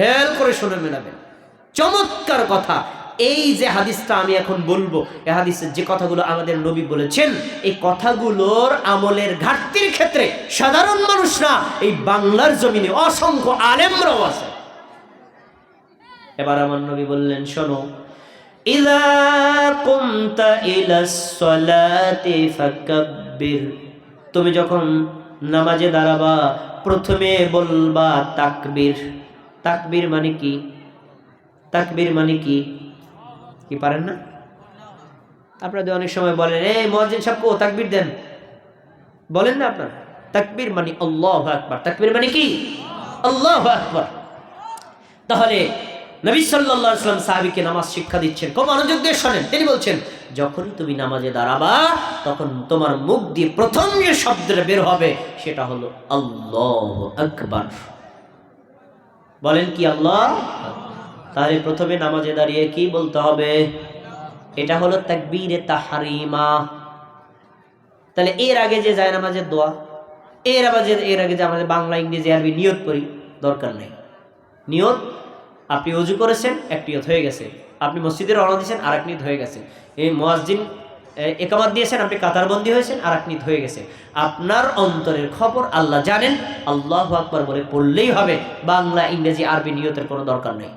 খেয়াল করে শুনে মেলাবেন। চমৎকার কথা। এই যে হাদিসটা আমি এখন বলব এই হাদিসের যে কথাগুলো আমাদের নবী বলেছেন, এই কথাগুলোর আমলের ঘাটতির ক্ষেত্রে সাধারণ মানুষরা এই বাংলার জমিনে অসংখ্য আলেমরাও আছে। এবার আমার নবী বললেন, শোনো সালাতি তুমি যখন নামাজে দাঁড়াবা, প্রথমে বলবা তাকবীর। তাকবীর মানে কি? তাকবীর মানে কি? কি পারেন না? আপনাদের অনেক সময় বলেন, এই মহাজিন সাহেব ও তাকবীর দেন। বলেন না আপনার। তাকবীর মানে আল্লাহ আকবার। তাকবীর মানে কি? আল্লাহ আকবার। তাহলে নবী সাল্লাল্লাহু আলাইহি ওয়াসাল্লাম সাহাবীকে নামাজ শিক্ষা দিচ্ছেন। খুব মনোযোগ দিয়ে শোনেন। তিনি বলছেন, যখনই তুমি নামাজে দাঁড়াবা, তখন তোমার মুখ দিয়ে প্রথম যে শব্দটা বের হবে, সেটা হলো আল্লাহ আকবার। বলেন কি আল্লাহ? তাহলে প্রথমে নামাজে দাঁড়িয়ে কি বলতে হবে? এটা হলো তাকবীরে তাহারিমা। তাহলে এর আগে যে যায় নামাজের দোয়া এর আগে এর আগে যে আমাদের বাংলা ইংরেজি আরবি নিয়ত করি দরকার নেই। নিয়ত আপনি অজু করেছেন এক নিয়ত হয়ে গেছে। আপনি মসজিদে রওনা দিয়েছেন আর এক নিয়ত হয়ে গেছে। এই মোয়াজ্জিন এ, একামাত দিয়েছেন, আপনি কাতারবন্দি হয়েছেন, আর নিয়ত হয়ে গেছে আপনার অন্তরের খবর আল্লাহ জানেন, আল্লাহ আকবার বলে পড়লেই হবে, বাংলা, ইংরেজি, আরবি নিয়তের কোনো দরকার নেই।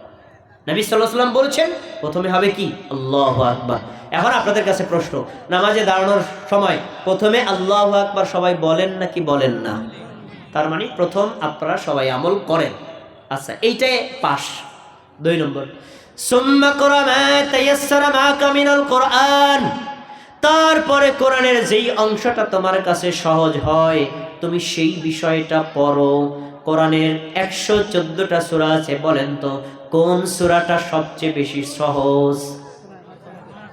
নবী সাল্লাম বলছেন, প্রথমে হবে কি? আল্লাহ আকবর। এখন আপনাদের কাছে প্রশ্ন, নামাজে দাঁড়ানোর সময় প্রথমে আল্লাহ আকবর সবাই বলেন নাকি বলেন না? তার মানে প্রথম আপনারা সবাই আমল করেন। আচ্ছা এইটাই পাশ। দুই নম্বর, সুম্মা কোরআন। তারপরে কোরআনের যেই অংশটা তোমার কাছে সহজ হয়, তুমি সেই বিষয়টা পড়ো। কোরআনের একশো চোদ্দটা সুরা আছে, বলেন তো, কোন সুরাটা সবচেয়ে বেশি সহজ?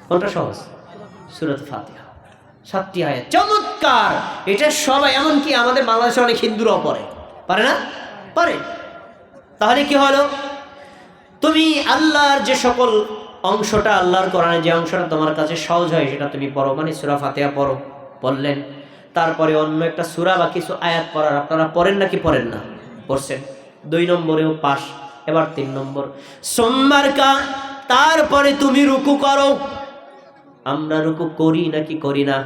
কোনটা সহজ? সুরত ফাতিহা। সাতটি আয়াত। চমৎকার! এটা সবাই, এমনকি আমাদের বাংলাদেশে অনেক হিন্দুরাও পড়ে। পারে না? পারে। তাহলে কি হলো? তুমি আল্লাহর যে সকল অংশটা আল্লাহর কোরআনে যে অংশটা তোমার কাছে সহজ হয়, সেটা তুমি পড়ো। মানে সুরা ফাতেহা পড়ো, বললেন। তারপরে অন্য একটা সুরা বা কিছু আয়াত পড়ার, আপনারা পড়েন নাকি পড়েন না? পড়ছেন। দুই নম্বরেও পাস এবার তিন নম্বর। সোমবার কা, তারপরে তুমি রুকু করো। আমরা রুকু করি নাকি করি না?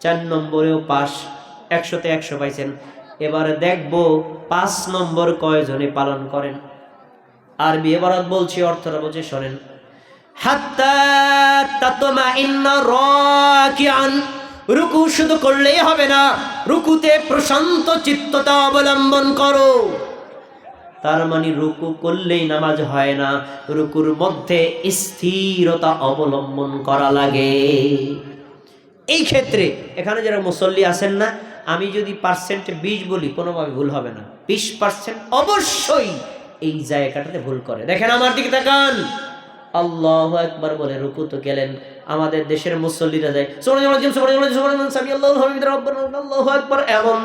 চার নম্বরেও পাস একশোতে একশো পাইছেন। এবারে দেখব পাঁচ নম্বর কয়জনে পালন করেন। আরবি এবারত বলছি, অর্থটা বলছে শোনেন। রুকু শুধু করলেই হবে না, রুকুতে প্রশান্ত চিত্ততা অবলম্বন করো। তার মানে রুকু করলেই নামাজ হয় না, রুকুর মধ্যে স্থিরতা অবলম্বন করা লাগে। এই ক্ষেত্রে এখানে যারা মুসল্লি আছেন না, আমি যদি পার্সেন্ট বিশ বলি, কোনোভাবে ভুল হবে না। বিশ পার্সেন্ট অবশ্যই এই জায়গাটাতে ভুল করে। দেখেন আমার দিকে তাকান। আল্লাহ একবার বলে, রুকু তো গেলেন। আমাদের দেশের মুসল্লিরা যায় এমন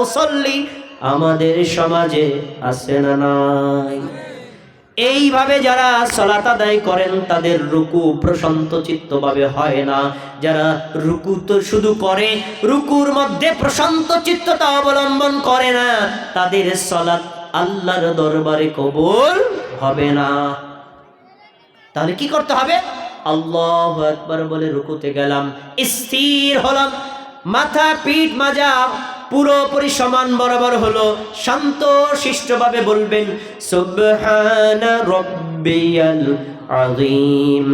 মুসল্লি আমাদের সমাজে আছে না নাই? এইভাবে যারা সলাত আদায় করেন, তাদের রুকু প্রশান্ত চিত্তভাবে হয় না। যারা রুকু তো শুধু করে, রুকুর মধ্যে প্রশান্ত চিত্ততা অবলম্বন করে না, তাদের সলাৎ আল্লাহর দরবারে কবুল হবে না। তাহলে কি করতে হবে? আল্লাহ একবার বলে রুকুতে গেলাম। স্থির হলাম। মাথা পিঠ মাজা পুরোপুরি সমান বরাবর হলো। শান্ত, শিষ্টভাবে বলবেন, সুবহানা রব্বিয়াল আযীম,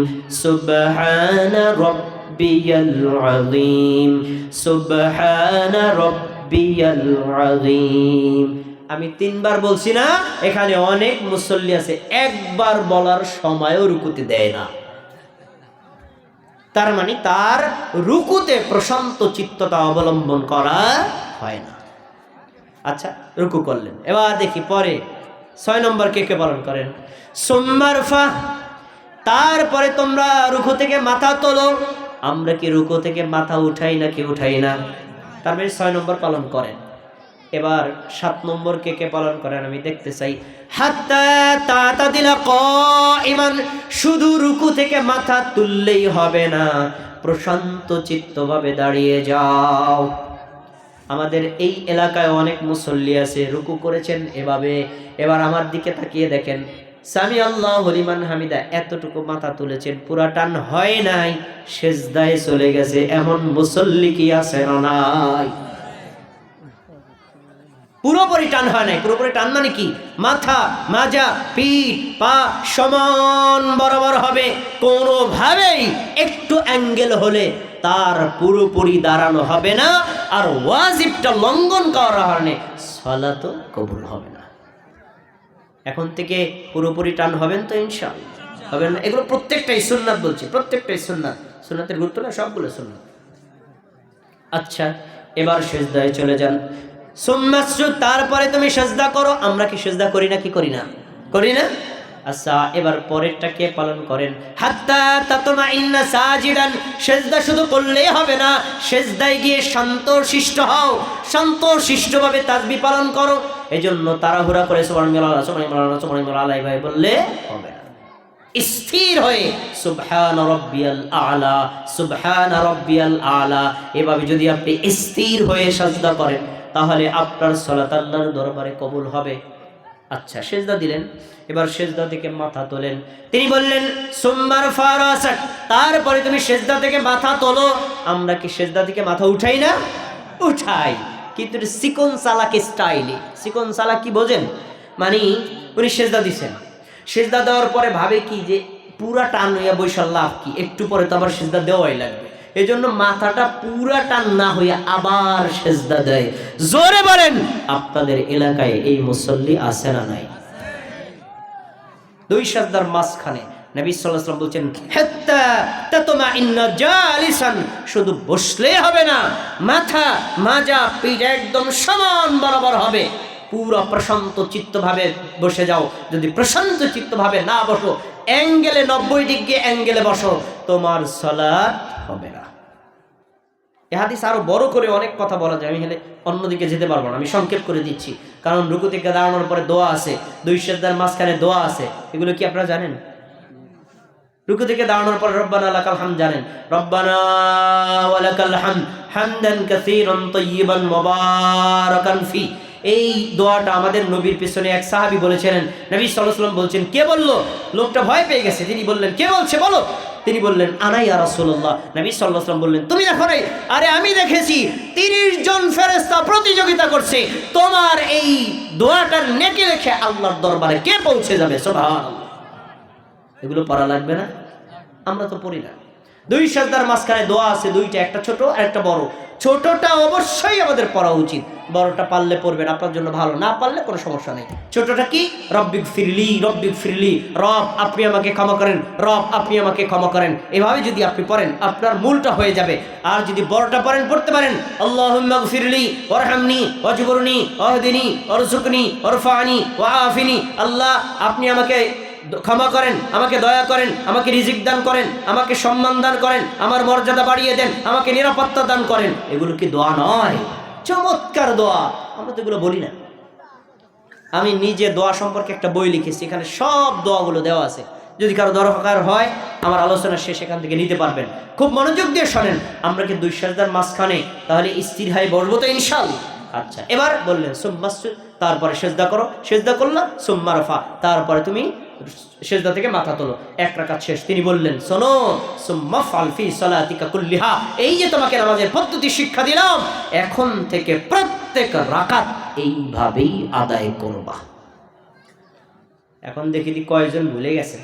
সুবহানা রব্বিয়াল আযীম, সুবহানা রব্বিয়াল আযীম। আমি তিনবার বলছি না, এখানে অনেক মুসল্লি আছে, একবার বলার সময়ও রুকুতে দেয় না। তার মানে তার রুকুতে প্রশান্ত চিত্ততা অবলম্বন করা হয় না। আচ্ছা রুকু করলেন। এবার দেখি পরে, ছয় নম্বর কে কে পালন করেন? সোমবার ফা, তারপরে তোমরা রুকু থেকে মাথা তোলো। আমরা কি রুকু থেকে মাথা উঠাই নাকি উঠাই না? তার মানে ছয় নম্বর পালন করেন। এবার সাত নম্বর কে কে পালন করেন আমি দেখতে চাই। ইমান শুধু রুকু থেকে মাথা তুললেই হবে না, প্রশান্ত চিত্তভাবে দাঁড়িয়ে যাও। আমাদের এই এলাকায় অনেক মুসল্লি আছে, রুকু করেছেন এভাবে। এবার আমার দিকে তাকিয়ে দেখেন, সামি আল্লাহ হলিমান হামিদা এতটুকু মাথা তুলেছেন, পুরা টান হয় নাই, সেজদায় চলে গেছে, এমন মুসল্লি কি আছে নাই? পুরোপুরি টান হয় নাই। পুরোপুরি টান মানে কি? মাথা, মাজা, পিঠ, পা সমান বরাবর হবে। কোনোভাবেই একটু অ্যাঙ্গেল হলে তার পুরোপুরি দাঁড়ানো হবে না আর ওয়াজিবটা লঙ্ঘন করার কারণে তো কবুল হবে না। এখন থেকে পুরোপুরি টান হবেন তো ইনশাআল্লাহ। হবেন না? এগুলো প্রত্যেকটাই সুন্নাত বলছি, প্রত্যেকটাই সুন্নাত। সুন্নাতের গুরুত্ব না, সবগুলো সুন্নাত। আচ্ছা এবার শেষ সেজদায় চলে যান। তারপরে তুমি সেজদা করো, আমরা কি সেজদা করি না কি করি না? করি না? আচ্ছা এবার পরেরটা কে পালন করেন? হাত্তা তাতমা ইন্না সাজিদান, সেজদা শুধু করলেই হবে না, সেজদায় গিয়ে শান্ত শিষ্ট হও শান্ত শিষ্টভাবে তাসবি পালন করো। এজন্য তাড়াহুড়া করে সুবহানাল্লাহ সুবহানাল্লাহ আলাই ভাই বললে হবে না। স্থির হয়ে, সুবহান রব্বিয়াল আলা, সুবহান রব্বিয়াল আলা, এভাবে যদি আপনি স্থির হয়ে সাজদা করেন তাহলে আপনার সালাত আল্লাহর দরবারে কবুল হবে। আচ্ছা সেজদা দিলেন। এবার সেজদা থেকে মাথা তোলেন। তিনি বললেন সোমবার ফারাসাট তারপরে তুমি সেজদা থেকে মাথা তোলো। আমরা কি সেজদা থেকে মাথা উঠাই না? উঠাই। কিন্তু সিকন সালাকে স্টাইলে। সিকন সালা কি বোঝেন? মানে উনি সেজদা দিছেন। সেজদা দেওয়ার পরে ভাবে কি যে পুরা টান হইয়া বৈশাল লাভ কি? একটু পরে তো আবার সেজদা দেওয়াই লাগবে। এই জন্য মাথাটা পুরা টান না হইয়া আবার সেজদা দেয়। জোরে বলেন, আপনাদের এলাকায় এই মুসল্লি আছে না নাই? দুই সাজদার মাঝখানে শুধু বসলে হবে না, মাথা মাজা পিঠ একদম সমান বরাবর হবে। পুরো প্রশান্ত চিত্তভাবে বসে যাও। যদি প্রশান্ত চিত্তভাবে না বসো, অ্যাঙ্গেলে নব্বই ডিগ্রি অ্যাঙ্গেলে বসো, তোমার সলাৎ হবে না। এ হাদিস আরও বড় করে অনেক কথা বলা যায়, আমি হেলে অন্যদিকে যেতে পারব না, আমি সংক্ষেপ করে দিচ্ছি। কারণ রুকু থেকে দাঁড়ানোর পরে দোয়া আছে, দুই সেজদার মাঝখানে দোয়া আছে, এগুলো কি আপনারা জানেন? রুকু থেকে দাঁড়ানোর পর রব্বানা লাকাল হাম জানেন, রব্বানা ওয়ালাকাল হাম হামদান কাসীরান তাইয়িবান মুবারাকান ফি। এই দোয়াটা আমাদের নবীর পিছনে এক সাহাবী বলেছিলেন। নবী ওয়াসাল্লাম বলছেন, কে বলল? লোকটা ভয় পেয়ে গেছে। তিনি বললেন, কে বলছে? বলো। তিনি বললেন আনাই আর রাসূলুল্লাহ। নবী ওয়াসাল্লাম বললেন, তুমি দেখো নাই? আরে আমি দেখেছি 30 জন ফেরেশতা প্রতিযোগিতা করছে। তোমার এই দোয়াটার নেকে রেখে আল্লাহর দরবারে কে পৌঁছে যাবে? সুবহানাল্লাহ। এগুলো পড়া লাগবে না? আমরা তো পড়ি না। দুই সাজদার মাঝখানে দোয়া আছে, দুইটা, একটা ছোট আর একটা বড়। ছোটটা অবশ্যই আমাদের পড়া উচিত। বড়টা পারলে পড়বেন, আপনার জন্য ভালো। না পারলে কোনো সমস্যা নেই। ছোটটা কি? রব্বিক ফিরলি রব্বিক ফিরলি। রব, আপনি আমাকে ক্ষমা করেন। রব, আপনি আমাকে ক্ষমা করেন। এভাবে যদি আপনি পড়েন, আপনার মূলটা হয়ে যাবে। আর যদি বড়টা পড়েন, পড়তে পারেন। আল্লাহ ফিরলি ওরহামনি অজবরনি অহদিনী অরসুকনি ওরফানি ওয়াফিনি আল্লাহ, আপনি আমাকে ক্ষমা করেন, আমাকে দয়া করেন, আমাকে রিজিক দান করেন, আমাকে সম্মান দান করেন, আমার মর্যাদা বাড়িয়ে দেন, আমাকে নিরাপত্তা দান করেন। এগুলো কি দোয়া নয়? চমৎকার দোয়া। আমরা তো এগুলো বলি না। আমি নিজে দোয়া সম্পর্কে একটা বই লিখেছি, এখানে সব দোয়াগুলো দেওয়া আছে। যদি কারও দরকার হয়, আমার আলোচনা শেষ, এখান থেকে নিতে পারবেন। খুব মনোযোগ দিয়ে শোনেন, আমরা কি দুই সাজদার মাঝখানে, তাহলে স্থির হয়ে বসবো তো ইনশাল্লাহ আচ্ছা এবার বললেন সুম্মাসুদ তারপরে সেজদা করো, সেজদা করলাম সুম্মারফা তারপরে তুমি সেজদা থেকে মাথা তোলো। এক রাকাত শেষ। তিনি বললেন, শোনো সুম্মাফআল ফি সালাতিকা কুল্লিহা। এই যে তোমাকে নামাজের পদ্ধতি শিক্ষা দিলাম, এখন থেকে প্রত্যেক রাকাত এইভাবেই আদায় করবা। এখন দেখি কয়জন ভুলে গেছে।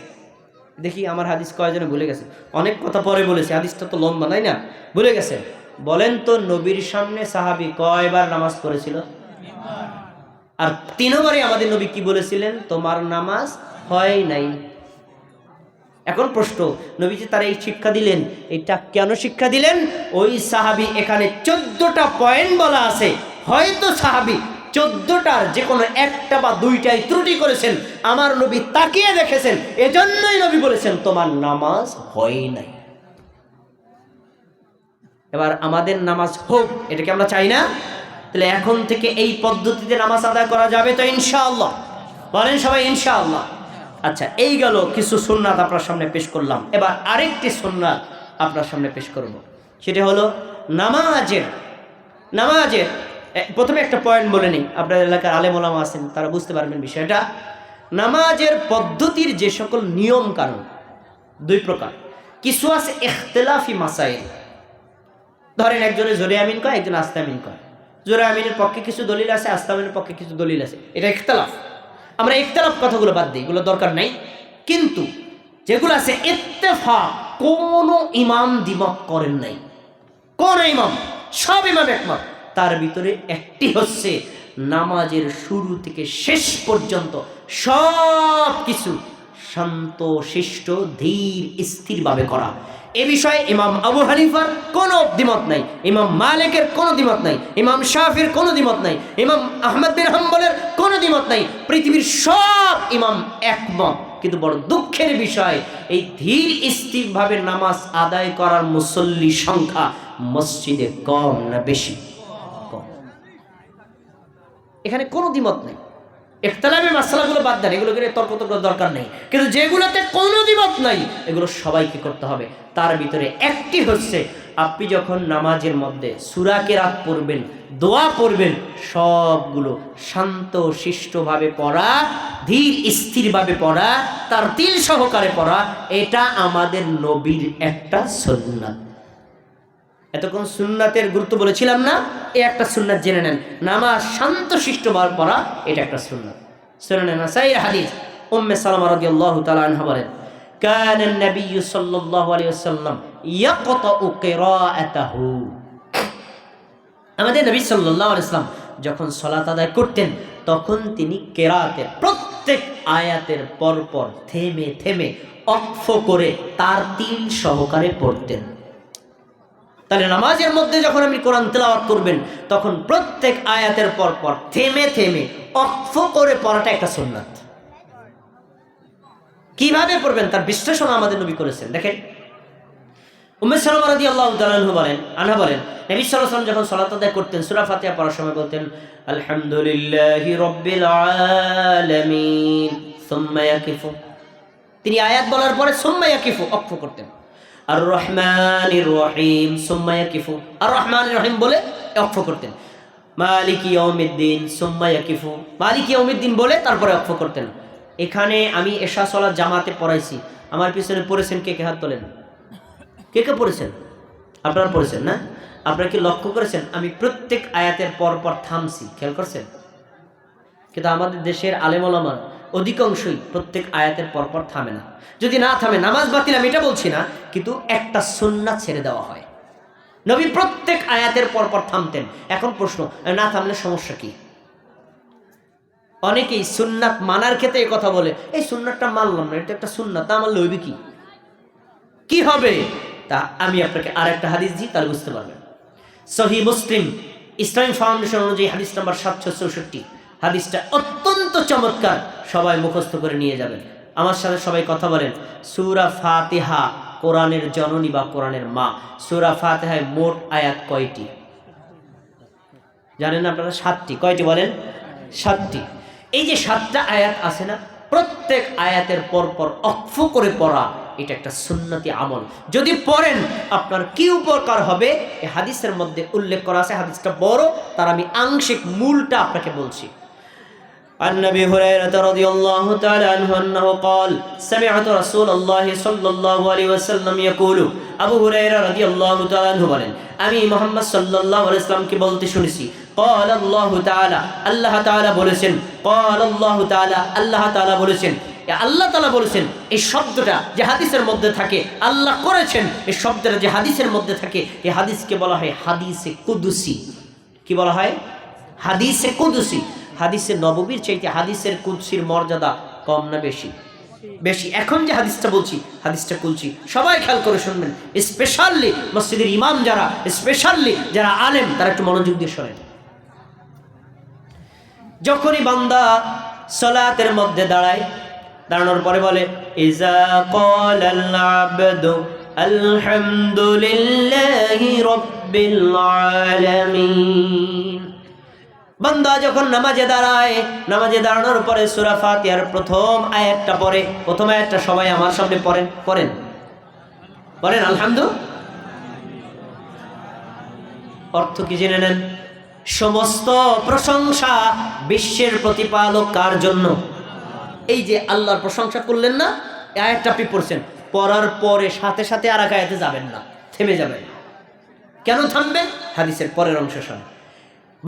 দেখি আমার হাদিস কয়জনে ভুলে গেছে। অনেক কথা পরে বলেছে, হাদিসটা তো লম্বা, তাই না? ভুলে গেছে। বলেন তো, নবীর সামনে সাহাবি কয়বার নামাজ পড়েছিল? আর তিনবারই আমাদের নবী কি বলেছিলেন? তোমার নামাজ হয় নাই। এখন প্রশ্ন, নবীজি তারা এই শিক্ষা দিলেন, এটা কেন শিক্ষা দিলেন? ওই সাহাবি এখানে চোদ্দটা পয়েন্ট বলা আছে। হয়তো সাহাবি চোদ্দটার যে কোনো একটা বা দুইটাই ত্রুটি করেছেন, আমার নবী তাকিয়ে দেখেছেন, এজন্যই নবী বলেছেন, তোমার নামাজ হয় নাই। এবার আমাদের নামাজ হোক এটাকে আমরা চাই না? তাহলে এখন থেকে এই পদ্ধতিতে নামাজ আদায় করা যাবে তো ইনশাআল্লাহ। বলেন সবাই ইনশাআল্লাহ। আচ্ছা এই গেল কিছু সুন্নাত আপনার সামনে পেশ করলাম। এবার আরেকটি সুন্নাত আপনার সামনে পেশ করব। সেটা হলো নামাজের নামাজের প্রথমে একটা পয়েন্ট বলে নিই। আপনার এলাকার আলেম ওলামা আছেন, তারা বুঝতে পারবেন বিষয়টা। নামাজের পদ্ধতির যে সকল নিয়ম কানুন, দুই প্রকার। কিছু আছে ইখতলাফি মাসাইল। ধরেন একজনে জোরে আমিন কয়, একজন আস্তে আমিন কয়। জোরে আমিনের পক্ষে কিছু দলিল আছে, আস্তে আমিনের পক্ষে কিছু দলিল আছে। এটা ইখতলাফ। আমরা ইফতলাফ কথাগুলো বাদ দিই, এগুলো দরকার নাই। কিন্তু যেগুলো আছে ইত্তেফা কোনো ইমাম দিমক করেন নাই। কোন ইমাম, সব ইমাম একমত। তার ভিতরে একটি হচ্ছে, নামাজের শুরু থেকে শেষ পর্যন্ত সব কিছু শান্ত, শিষ্ট, ধীর, স্থিরভাবে করা। এ বিষয়ে ইমাম আবু হানিফার কোনো দ্বিমত নাই, ইমাম মালিকের কোনো দ্বিমত নাই, ইমাম শাফির কোনো দ্বিমত নাই, ইমাম আহমদ বিন হাম্বলের কোনো দ্বিমত নাই। পৃথিবীর সব ইমাম একমত, কিন্তু বড় দুঃখের বিষয়, এই ধীর, স্থিরভাবে নামাজ আদায় করার মুসল্লি সংখ্যা মসজিদে কম না বেশি? কম। এখানে কোনো দ্বিমত নেই। ইখতলাফি মাসালাগুলো বাদ দেন, এগুলো করে তর্ক তর্ক দরকার নেই। কিন্তু যেগুলোতে কোনো দ্বিমত নাই, এগুলো সবাইকে করতে হবে। তার ভিতরে একটি হচ্ছে, আপনি যখন নামাজের মধ্যে সুরাকে রাত পড়বেন, দোয়া পড়বেন, সবগুলো শান্ত, শিষ্টভাবে পড়া, ধীর, স্থিরভাবে পড়া, তার তিল সহকারে পড়া, এটা আমাদের নবীর একটা সন্ন্যাত এতক্ষণ সুন্নাতের গুরুত্ব বলেছিলাম না এ একটা সুন্নাত জেনে নেন। নামাজ বার পড়া এটা একটা সুন্নাত। শুনে হাদিস, উম্মে সালাম বলেন নবী আমাদের নবী যখন সলাত আদায় করতেন, তখন তিনি কেরাতে প্রত্যেক আয়াতের পরপর থেমে থেমে অক্ষ করে তার তিন সহকারে পড়তেন। তাহলে নামাজের মধ্যে যখন আপনি কোরআন তেলাওয়াত করবেন, তখন প্রত্যেক আয়াতের পর পর থেমে থেমে অক্ষ করে পড়াটা একটা সুন্নাত। কীভাবে পড়বেন? তার বিশ্লেষণ আমাদের নবী করেছেন। দেখেন উমেশ বলেন যখন করতেন তিনি আয়াত বলার পরে সুম্মা ইয়াকিফু অক্ষ করতেন। আর রহমান রহিম সুম্মায়া কিফু আর রহমান রহিম বলে অক্ষ করতেন। মালিক ইয়মিদ্দিন সুম্মায়া কিফু মালিক ইয়মিদ্দিন বলে তারপরে অক্ষ করতেন। এখানে আমি এশা সলা জামাতে পড়াইছি। আমার পিছনে পড়েছেন কে কে হাত তোলেন? কে কে পড়েছেন? আপনারা পড়েছেন না? আপনারা কি লক্ষ্য করেছেন? আমি প্রত্যেক আয়াতের পর পর থামছি। খেয়াল করছেন? কিন্তু আমাদের দেশের আলেমলামার অধিকাংশই প্রত্যেক আয়াতের পরপর থামে না। যদি না থামে, নামাজ বাতিল আমি এটা বলছি না, কিন্তু একটা সুন্না ছেড়ে দেওয়া হয়। নবী প্রত্যেক আয়াতের পরপর থামতেন। এখন প্রশ্ন, না থামলে সমস্যা কি? অনেকেই সুন্নাত মানার ক্ষেত্রে এই কথা বলে, এই সুন্নাতটা মানলাম না, এটা একটা সুন্নাত, তা আমার লইবে কি? কি হবে? তা আমি আপনাকে আর একটা হাদিস দিই, তাহলে বুঝতে পারবেন। সহি মুসলিম, ইসলামিক ফাউন্ডেশন অনুযায়ী হাদিস নাম্বার সাতশো চৌষট্টি। হাদিসটা অত্যন্ত চমৎকার। সবাই মুখস্থ করে নিয়ে যাবেন। আমার সাথে সবাই কথা বলেন। সুরা ফাতেহা কোরআনের জননী বা কোরআনের মা। সুরা ফাতেহায় মোট আয়াত কয়টি? জানেন আপনারা? সাতটি। কয়টি বলেন? সাতটি। এই যে সাতটা আয়াত আছে না, প্রত্যেক আয়াতের পর পর অক্ষ করে পড়া, এটা একটা সুন্নতি আমল। যদি পড়েন, আপনার কি উপকার হবে? এই হাদিসের মধ্যে উল্লেখ করা আছে, হাদিসটা বড়, তার আমি আংশিক মূলটা আপনাকে বলছি। عن ابي هريره رضي الله تعالى عنه انه قال سمعت رسول الله صلى الله عليه وسلم يقول আবু হুরায়রা রাদিয়াল্লাহু তাআলা আনহু বলেন আমি মুহাম্মদ সাল্লাল্লাহু আলাইহি সাল্লামকে বলতে শুনেছি قال الله تعالى আল্লাহ তাআলা বলেছেন قال الله تعالى আল্লাহ তাআলা বলেছেন এ আল্লাহ তাআলা বলেছেন এই শব্দটা যে হাদিসের মধ্যে থাকে আল্লাহ করেছেন এই শব্দটা যে হাদিসের মধ্যে থাকে এই হাদিসকে বলা হয় হাদিসে কুদুসি কি বলা হয় হাদিসে কুদুসি হাদিসের নববীর চাইতে হাদিসের কুদসির মর্যাদা কম না বেশি? বেশি। এখন যে হাদিসটা বলছি, হাদিসটা কুলছি সবাই খেয়াল করে শুনবেন। স্পেশালি মসজিদের ইমাম যারা, স্পেশালি যারা আলেম, তারা একটু মনোযোগ দিয়ে শোনেন। যখনই বান্দা সলাতের মধ্যে দাঁড়ায়, দাঁড়ানোর পরে বলে আবদু, আলহামদুলিল্লাহি রাব্বিল আলামিন। বান্দা যখন নামাজে দাঁড়ায়, নামাজে দাঁড়ানোর পরে সূরা ফাতিহার প্রথম আয়াতটা পড়ে। প্রথম আয়াতটা সবাই আমার সামনে পড়েন পড়েন। পড়েন আলহামদু অর্থ কি জেনে নেন? সমস্ত প্রশংসা বিশ্বের প্রতিপালক কার জন্য? এই যে আল্লাহর প্রশংসা করলেন না আয়াতটা আপনি পড়ছেন। পড়ার পরে সাথে সাথে আর এক আয়াতে যাবেন না, থেমে যাবেন কেন থামবেন হাদিসের পরের অংশ শোনেন।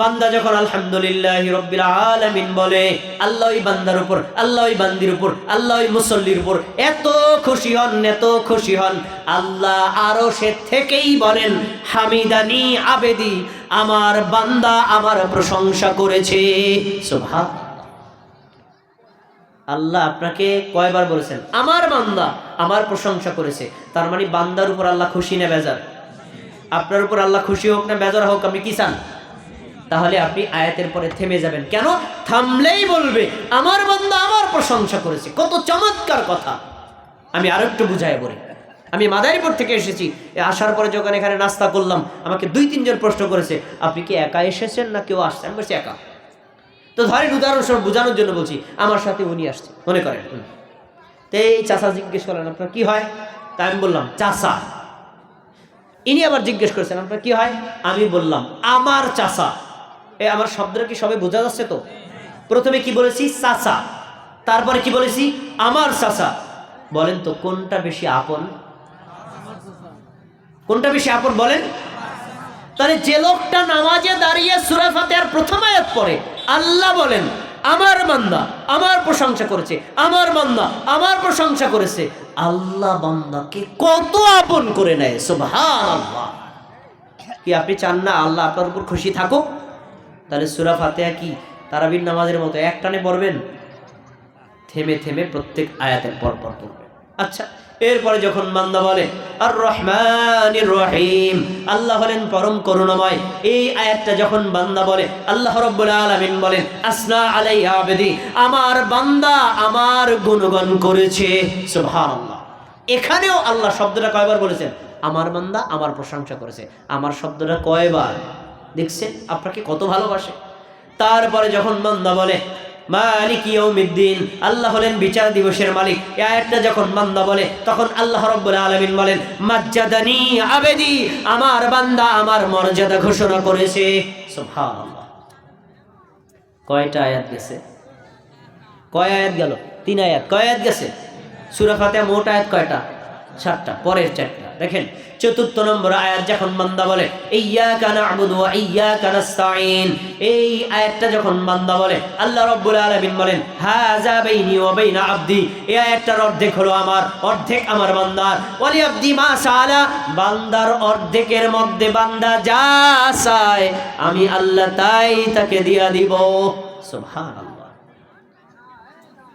বান্দা যখন আলহামদুলিল্লাহ রব্বিল আলামিন বলে আল্লাহ বান্দার উপর আল্লাহ বান্দির উপর আল্লাহ মুসল্লির উপর, এত খুশি হন, এত খুশি হন, আল্লাহ আরও সে থেকেই বলেন, হামিদানি আবেদি, আমার বান্দা আমার প্রশংসা করেছে। সুবহান আল্লাহ আপনাকে কয়বার বলেছেন, আমার বান্দা আমার প্রশংসা করেছে। তার মানে বান্দার উপর আল্লাহ খুশি না বেজার? আপনার উপর আল্লাহ খুশি হোক না বেজার হোক, আপনি কি চান? তাহলে আপনি আয়াতের পরে থেমে যাবেন। কেন? থামলেই বলবে, আমার বান্দা আমার প্রশংসা করেছে। কত চমৎকার কথা। আমি আরও একটু বুঝাই বলি। আমি মাদারীপুর থেকে এসেছি। আসার পরে যখন এখানে নাস্তা করলাম, আমাকে দুই, তিনজন প্রশ্ন করেছে, আপনি কি একা এসেছেন না কেউ আসছেন বলছি, একা। তো ধরেন উদাহরণস্বরূপ বোঝানোর জন্য বলছি, আমার সাথে উনি আসছে। মনে করেন। তো এই চাষা জিজ্ঞেস করলেন, আপনার কি হয়? তা আমি বললাম চাষা ইনি আবার জিজ্ঞেস করেছেন, আপনার কি হয়? আমি বললাম, আমার চাষা এ, আমার শব্দটা কি সবাই বোঝা যাচ্ছে তো? প্রথমে কি বলেছি চাষা তারপরে কি বলেছি, আমার চাষা বলেন তো, কোনটা বেশি আপন? কোনটা বেশি আপন বলেন? তাহলে যে লোকটা নামাজে দাঁড়িয়ে সুরা ফাতিহার প্রথম আয়াত পড়ে, আল্লাহ বলেন, আমার বান্দা, আমার প্রশংসা করেছে, আমার বান্দা, আমার প্রশংসা করেছে। আল্লাহ বান্দাকে কত আপন করে নেয়, সুবহানাল্লাহ। কি আপনি চান না আল্লাহ আপনার উপর খুশি থাকুক? তাহলে সুরা ফাতিহা কি? তারাবির নামাজের মতো এক টানে পড়বেন? থেমে থেমে প্রত্যেক আয়াতের পর পর পড়বেন। আচ্ছা এরপরে যখন বান্দা বলে আর রহমান রহিম আল্লাহ হলেন পরম করুণাময়। এই আয়াতটা যখন বান্দা বলে, আল্লাহ রব্বুল আলামিন বলেন, আসনা আলাই আবেদি আমার বান্দা আমার গুণগান করেছে। সুবহানাল্লাহ। এখানেও আল্লাহ শব্দটা কয়বার বলেছেন? আমার বান্দা আমার প্রশংসা করেছে আমার শব্দটা কয়বার? দেখছেন? আপনাকে কত ভালোবাসে। তারপরে যখন বান্দা বলে, মালিক ইয়ৌমিদ্দিন আল্লাহ হলেন বিচার দিবসের মালিক। এই আয়াতটা যখন বান্দা বলে, তখন আল্লাহ রব্বুল আলামিন বলেন, মাজ্জাদানি আবেদি আমার বান্দা আমার মর্যাদা ঘোষণা করেছে। কয়টা আয়াত গেছে? কয় আয়াত গেল? তিন আয়াত। কয় আয়াত গেছে? সূরা ফাতিহা মোট আয়াত কয়টা? সাতটা পরের চারটা। দেখেন, চতুর্থ নম্বর আয়াত যখন বান্দা বলে এই আয়াতটা যখন বলে, আল্লাহ রাব্বুল বলেন এই আয়াতটার অর্ধেক হলো আমার, অর্ধেক আমার বান্দার। ওয়ালি আবদি মা সালা বান্দার অর্ধেকের মধ্যে বান্দা যা চায়, আমি আল্লাহ তাই তাকে দিয়া দিব। সুবহানাল্লাহ।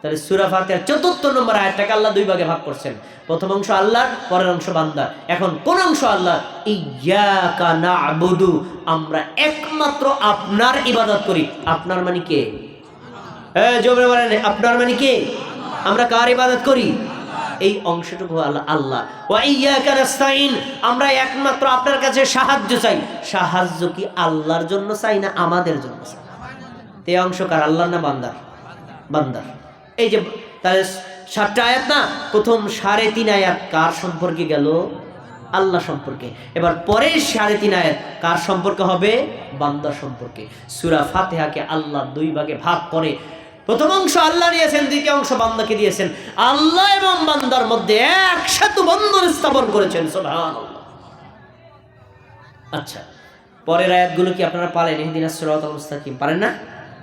তাহলে সুরা ফাতিহার চতুর্থ নম্বর আয়াতটাকে আল্লাহ দুই ভাগে ভাগ করছেন। প্রথম অংশ আল্লাহর, পরের অংশ বান্দা এখন কোন অংশ আল্লাহ ইয়াকা না'বুদু, আমরা একমাত্র আপনার ইবাদত করি। আপনার মানে কে? হ্যাঁ বলেন, আপনার মানে কে? আমরা কার ইবাদত করি? এই অংশটুকু আল্লাহ। আল্লাহ আমরা একমাত্র আপনার কাছে সাহায্য চাই। সাহায্য কি আল্লাহর জন্য চাই না আমাদের জন্য চাই? তে অংশ কার আল্লাহ না বান্দার? বান্দার। এই যে, তাহলে সাতটা আয়াত না? প্রথম সাড়ে তিন আয়াত কার সম্পর্কে গেল? আল্লাহ সম্পর্কে। এবার পরের সাড়ে তিন আয়াত কার সম্পর্কে হবে? বান্দা সম্পর্কে। সুরা ফাতেহাকে আল্লাহ দুই ভাগে ভাগ করে। প্রথম অংশ আল্লাহ নিয়েছেন, দ্বিতীয় অংশ বান্দাকে দিয়েছেন। আল্লাহ এবং বান্দার মধ্যে একসাথে বন্ধন স্থাপন করেছেন, সুবহানাল্লাহ। আচ্ছা পরের আয়াতগুলো কি আপনারা পারেন ইহদিন সিরাত মুস্তাকিম, পারেন না?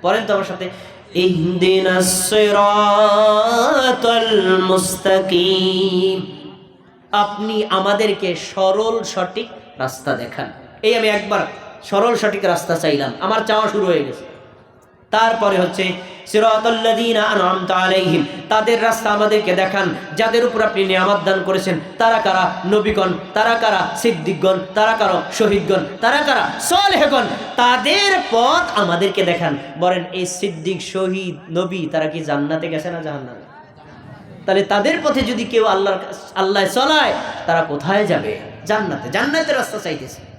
পড়েন তো আমার সাথে। ইহদিন সিরাতাল মুস্তাকিম আপনি আমাদেরকে সরল সঠিক রাস্তা দেখান। এই আমি একবার সরল সঠিক রাস্তা চাইলাম। আমার চাওয়া শুরু হয়ে গেছে। তারপরে হচ্ছে তাদের রাস্তা আমাদেরকে দেখান, যাদের উপর আপনি নিয়ামত দান করেছেন, তারা কারা নবীগণ, তারা কারা সিদ্দিকগণ, তারা কারা শহীদগণ, তারা কারা সালেহগণ, তাদের পথ আমাদেরকে দেখান। বলেন, এই সিদ্দিক, শহীদ, নবী, তারা কি জান্নাতে গেছে না জাহান্নামে? তাহলে তাদের পথে যদি কেউ আল্লাহর কাছ- আল্লাহ চলায়, তারা কোথায় যাবে? জান্নাতে। জান্নাতের রাস্তা চাইতেছে।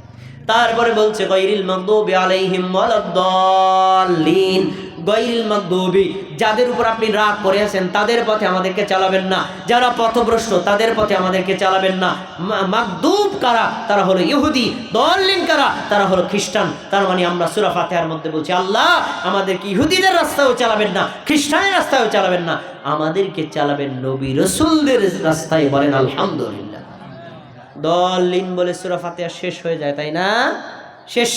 তারপরে বলছে গৈরিল মাগদুবি আলাইহিম ওয়ালাদ-দাল্লিন। গৈরিল মাগদুবি, যাদের উপর আপনি রাগ করে আছেন, তাদের পথে আমাদেরকে চালাবেন না। যারা পথভ্রষ্ট, তাদের পথে আমাদেরকে চালাবেন না। মা- মাগদুব কারা? তারা হলো ইহুদি। দলিন কারা? তারা হলো খ্রিস্টান। তার মানে আমরা সুরা ফাতিহার মধ্যে বলছি, আল্লাহ, আমাদেরকে ইহুদিদের রাস্তায়ও চালাবেন না, খ্রিস্টানের রাস্তায়ও চালাবেন না। আমাদেরকে চালাবেন নবী রসুলদের রাস্তায় বলেন, আলহামদুলিল্লাহ। দলিন বলে সুরা ফাতিহা শেষ হয়ে যায়, তাই না? শেষ।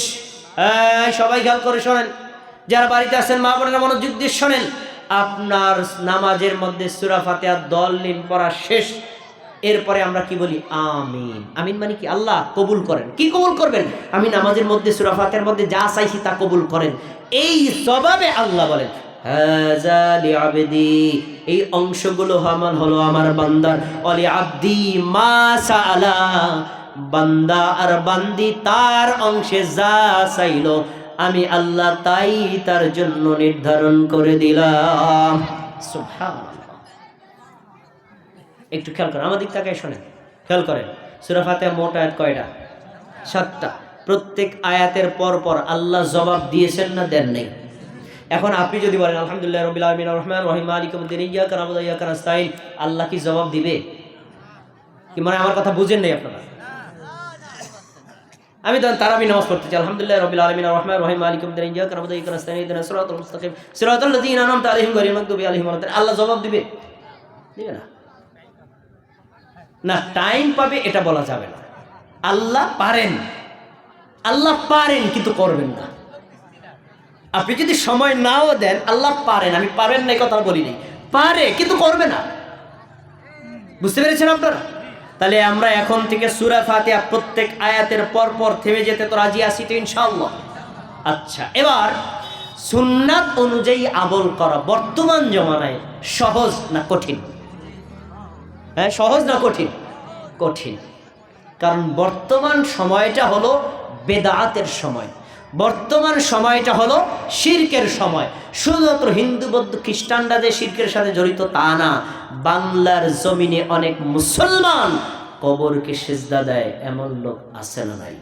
সবাই খেয়াল করে শোনেন। যারা বাড়িতে আছেন, মা বোনেরা মনোযোগ দিয়ে শোনেন। আপনার নামাজের মধ্যে সুরা ফাতিহা দলিন পড়া শেষ। এরপরে আমরা কি বলি? আমিন। আমিন মানে কি? আল্লাহ কবুল করেন। কি কবুল করবেন? আমি নামাজের মধ্যে, সুরা ফাতিহার মধ্যে যা চাইছি তা কবুল করেন। এই জবাবে আল্লাহ বলেন। লিআবদি, এই অংশগুলো আমার হলো আমার বান্দার। অলি আব্দি মা সাআলা, বান্দা আর বান্দি তার অংশে যা চাইলো, আমি আল্লাহ তাই তার জন্য নির্ধারণ করে দিলাম। একটু খেয়াল করেন আমাদের তাকায় শোনেন। খেয়াল করেন সুরাফাতে মোট আয়াত কয়টা? সাতটা। প্রত্যেক আয়াতের পর পর আল্লাহ জবাব দিয়েছেন না দেন নাই? এখন আপনি যদি বলেন, আলহামদুলিল্লাহ রবিল রহমান, রহিম আলিকুদ্দিন ইয়া কান আবুদা ইয়া কান আস্তাইন আল্লাহ কি জবাব দিবে? কি মানে আমার কথা বুঝেন নাই আপনারা? আমি তখন তারাবি নামাজ পড়তেছি, আলহামদুলিল্লাহ রবিল আলমিন রহমান, রহিম আলিকুদ্দিন ইয়া কান আবুদা ইয়া কান আস্তাইন ইহদিনাস সিরাতাল মুস্তাকিম, সিরাতাল লাযীনা আনআমতা আলাইহিম গায়রিল মাগদুবি আলাইহিম ওয়ালাদ আল্লাহ জবাব দিবে? দিবে না? না, টাইম পাবে এটা বলা যাবে না। আল্লাহ পারেন। আল্লাহ পারেন, কিন্তু করবেন না। আপনি যদি সময় নাও দেন, আল্লাহ পারেন আমি পারেন না কথা বলি নাই পারে, কিন্তু করবে না। বুঝতে পেরেছেন আপনারা? তাহলে আমরা এখন থেকে সুরা ফাতিহা প্রত্যেক আয়াতের পর পর থেমে যেতে তো রাজি আসি তো ইনশাআল্লাহ। আচ্ছা এবার সুন্নাত অনুযায়ী আমল করা বর্তমান জমানায় সহজ না কঠিন? হ্যাঁ সহজ না কঠিন? কঠিন। কারণ বর্তমান সময়টা হলো বেদাতের সময়। বর্তমান সময়টা হলো শির্কের সময়। শুধুমাত্র হিন্দু, বৌদ্ধ খ্রিস্টানরা যে শির্কের সাথে জড়িত তা না। বাংলার জমিনে অনেক মুসলমান কবরকে সেজদা দেয়, এমন লোক আছে না নাই।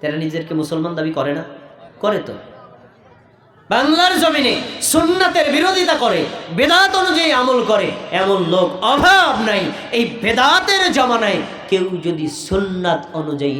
তারা নিজেরকে মুসলমান দাবি করে না। করে তো। বাংলার জমিনে সুন্নাতের বিরোধিতা করে, বেদাত অনুযায়ী আমল করে, এমন লোক অভাব নাই। এই বেদাতের জমানায় কেউ যদি সুন্নাত অনুযায়ী